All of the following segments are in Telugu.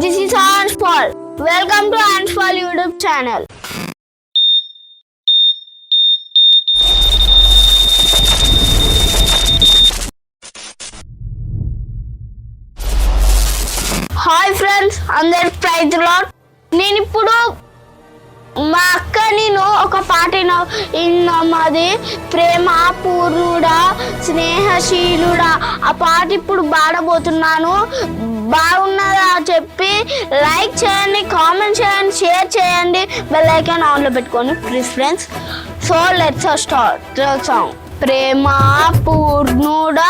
This is Ans Paul welcome to Ans Paul YouTube channel hi friends అందరి ప్రైజ్ లాట్ నేను ఇప్పుడు మా అక్క నేను ఒక పాట విన్నా- విన్నాం అది ప్రేమ పూర్వుడా స్నేహశీలుడా. ఆ పాట ఇప్పుడు పాడబోతున్నాను. బాగున్నదా చెప్పి లైక్ చేయండి కామెంట్ చేయండి షేర్ చేయండి. బెల్ ఐకాన్ ఆన్లో పెట్టుకోండి please friends so let's start song ప్రేమ పూర్ణుడా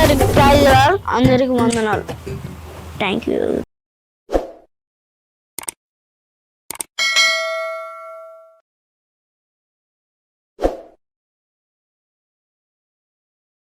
లేదయ్యా ప్రైజ్ అందరికి వందనాలు. Thank you